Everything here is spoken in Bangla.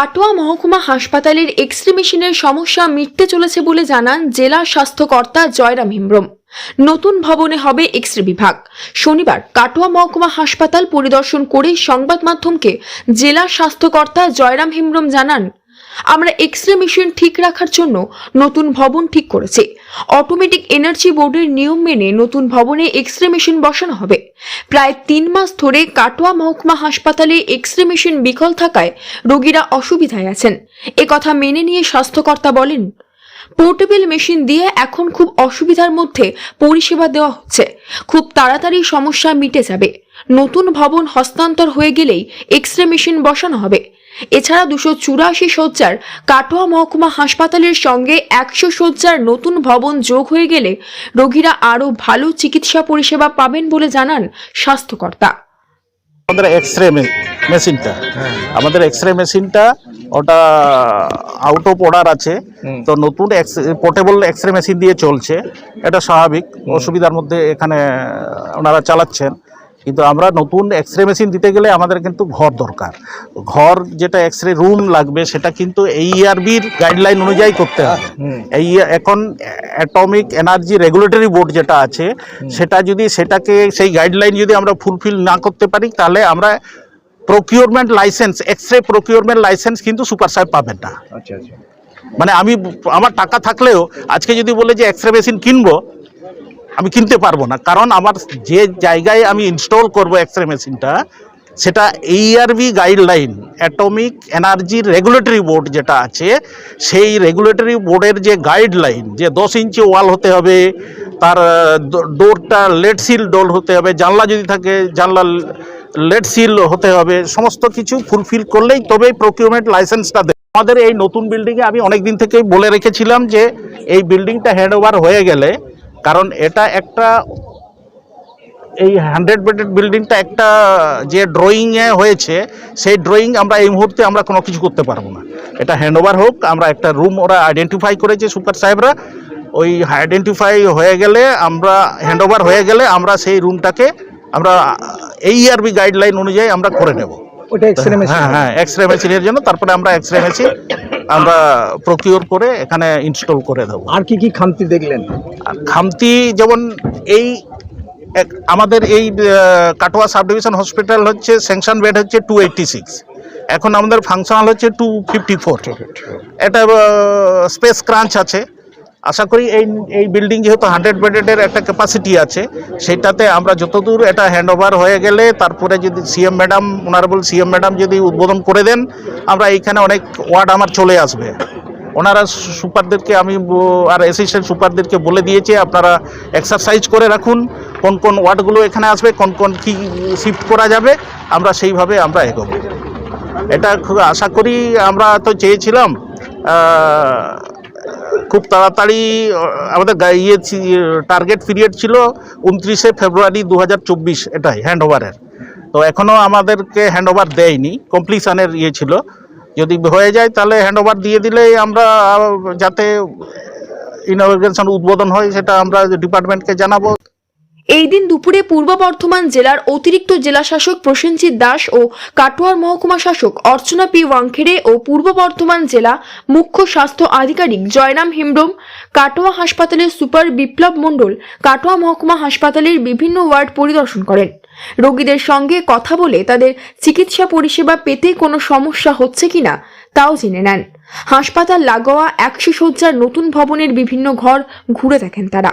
কাটোয়া মহকুমা হাসপাতালের এক্স রে মেশিনের সমস্যা মিটতে চলেছে বলে জানান জেলা স্বাস্থ্যকর্তা জয়রাম হিমব্রম। নতুন ভবনে হবে এক্স রে বিভাগ। শনিবার কাটোয়া মহকুমা হাসপাতাল পরিদর্শন করে সংবাদ মাধ্যমকে জেলা স্বাস্থ্যকর্তা জয়রাম হিমব্রম জানান আমরা এক্স রে মেশিন ঠিক রাখার জন্য নতুন ভবন ঠিক করেছি। অটোমেটিক এনার্জি বোর্ডের নিয়ম মেনে নতুন ভবনে এক্স রে মেশিন বসানো হবে। প্রায় তিন মাস ধরে কাটোয়া মহকুমা হাসপাতালে এক্স রে মেশিন বিকল থাকায় রোগীরা অসুবিধায় আছেন। একথা মেনে নিয়ে স্বাস্থ্যকর্তা বলেন পোর্টেবল মেশিন দিয়ে এখন খুব অসুবিধার মধ্যে পরিষেবা দেওয়া হচ্ছে। খুব তাড়াতাড়ি সমস্যা মিটে যাবে। নতুন ভবন হস্তান্তর হয়ে গেলেই এক্স রে মেশিন বসানো হবে। এছাড়া দুশো চুরাশি শয্যার কাটোয়া মহকুমা হাসপাতালের সঙ্গে একশো শয্যার নতুন ভবন যোগ হয়ে গেলে রোগীরা আরও ভালো চিকিৎসা পরিষেবা পাবেন বলে জানান স্বাস্থ্যকর্তা। আমাদের এক্স রে মেশিনটা। আমাদের এক্স রে মেশিনটা ওটা আউট অফ অর্ডার আছে। তো নতুন পোর্টেবল এক্স রে মেশিন দিয়ে চলছে। এটা স্বাভাবিক। অসুবিধার মধ্যে এখানে ওনারা চালাচ্ছেন। কিন্তু আমরা নতুন এক্স রে মেশিন দিতে গেলে আমাদের কিন্তু ঘর দরকার। ঘর যেটা এক্স রে রুম লাগবে সেটা কিন্তু এই ইআরবির গাইডলাইন অনুযায়ী করতে হবে। এই এখন অ্যাটমিক এনার্জি রেগুলেটরি বোর্ড যেটা আছে সেটা যদি সেটাকে সেই গাইডলাইন যদি আমরা ফুলফিল না করতে পারি তাহলে আমরা procurement licence X ray procurement licence কিন্তু সুপার সাহেব পাবেন না। আচ্ছা আচ্ছা। মানে আমি আমার টাকা থাকলেও আজকে যদি বলে যে এক্স রে মেশিন কিনবো আমি কিনতে পারব না। কারণ আমার যে জায়গায় আমি ইনস্টল করব এক্স রে মেশিনটা সেটা AERB guideline atomic energy regulatory board যেটা আছে, সেই রেগুলেটরি বোর্ডের যে গাইডলাইন যে দশ ইঞ্চি ওয়াল হতে হবে, তার ডোরটা লেট সিল ডোর হতে হবে, জানলা যদি থাকে, জানলা লেট সিল হতে হবে, সমস্ত কিছু ফুলফিল করলেই তবেই প্রকিউরমেন্ট লাইসেন্সটা দেবে। আমাদের এই নতুন বিল্ডিংয়ে আমি অনেক দিন থেকেই বলে রেখেছিলাম যে, এই বিল্ডিংটা হ্যান্ড ওভার হয়ে গেলে কারণ এটা একটা এই হান্ড্রেড বেডেড বিল্ডিংটা একটা যে ড্রয়িংয়ে হয়েছে সেই ড্রয়িং আমরা এই মুহূর্তে আমরা কোনো কিছু করতে পারব না। এটা হ্যান্ড ওভার হোক আমরা একটা রুম ওরা আইডেন্টিফাই করেছে সুপার সাহেবরা। ওই আইডেন্টিফাই হয়ে গেলে আমরা হ্যান্ড ওভার হয়ে গেলে আমরা সেই রুমটাকে আমরা এই আরবি গাইডলাইন অনুযায়ী আমরা করে নেব। ওটা এক্সরে মেশিন হ্যাঁ হ্যাঁ এক্স রে মেশিনের জন্য তারপরে আমরা এক্স রে মেশিন আমরা প্রকিওর করে এখানে ইনস্টল করে দেবো। আর কি কি খামতি দেখলেন? আর খামতি যেমন এই এক- আমাদের এই কাটোয়া সাব ডিভিশন হসপিটাল হচ্ছে স্যাংশন বেড হচ্ছে টু এইটটি সিক্স এখন আমাদের ফাংশনাল হচ্ছে টু ফিফটি ফোর এটা স্পেস ক্রাঞ্চ আছে। আশা করি এই এই বিল্ডিং যেহেতু হান্ড্রেড বেডেডের একটা ক্যাপাসিটি আছে, সেটাতে আমরা যতদূর এটা হ্যান্ড ওভার হয়ে গেলে, তারপরে যদি CM madam honourable CM madam যদি উদ্বোধন করে দেন, আমরা এইখানে অনেক ওয়ার্ড আমার চলে আসবে। ওনারা সুপারদেরকে আমি আর অ্যাসিস্ট্যান্ট সুপারদেরকে বলে দিয়েছে, আপনারা এক্সারসাইজ করে রাখুন, কোন কোন ওয়ার্ডগুলো এখানে আসবে, কোন কোন কি শিফট করা যাবে, আমরা সেইভাবে আমরা এগোবো। এটা আশা করি, আমরা তো চেয়েছিলাম খুব তাড়াতাড়ি আমাদের ইয়ে টার্গেট পিরিয়ড ছিল উনত্রিশে ফেব্রুয়ারি দু হাজার চব্বিশ এটাই হ্যান্ড ওভারের তো এখনও আমাদেরকে হ্যান্ড ওভার দেয়নি কমপ্লিশনের ইয়ে ছিল। যদি হয়ে যায় তাহলে হ্যান্ড ওভার দিয়ে দিলেই আমরা যাতে ইনগ্রেশন উদ্বোধন হয় সেটা আমরা ডিপার্টমেন্টকে জানাব। এই দিন দুপুরে পূর্ব বর্ধমান জেলার অতিরিক্ত জেলাশাসক প্রসেনজিৎ দাস ও কাটোয়ার মহকুমা শাসক অর্চনা পি ওয়াংখেড়ে ও পূর্ব বর্ধমান জেলা মুখ্য স্বাস্থ্য আধিকারিক জয়রাম হিমব্রম, কাটোয়া হাসপাতালের সুপার বিপ্লব মণ্ডল, কাটোয়া মহকুমা হাসপাতালের বিভিন্ন ওয়ার্ড পরিদর্শন করেন। রোগীদের সঙ্গে কথা বলে তাদের চিকিৎসা পরিষেবা পেতে কোনো সমস্যা হচ্ছে কিনা তাও জেনে নেন। হাসপাতাল লাগোয়া একশো শয্যার নতুন ভবনের বিভিন্ন ঘর ঘুরে দেখেন তারা।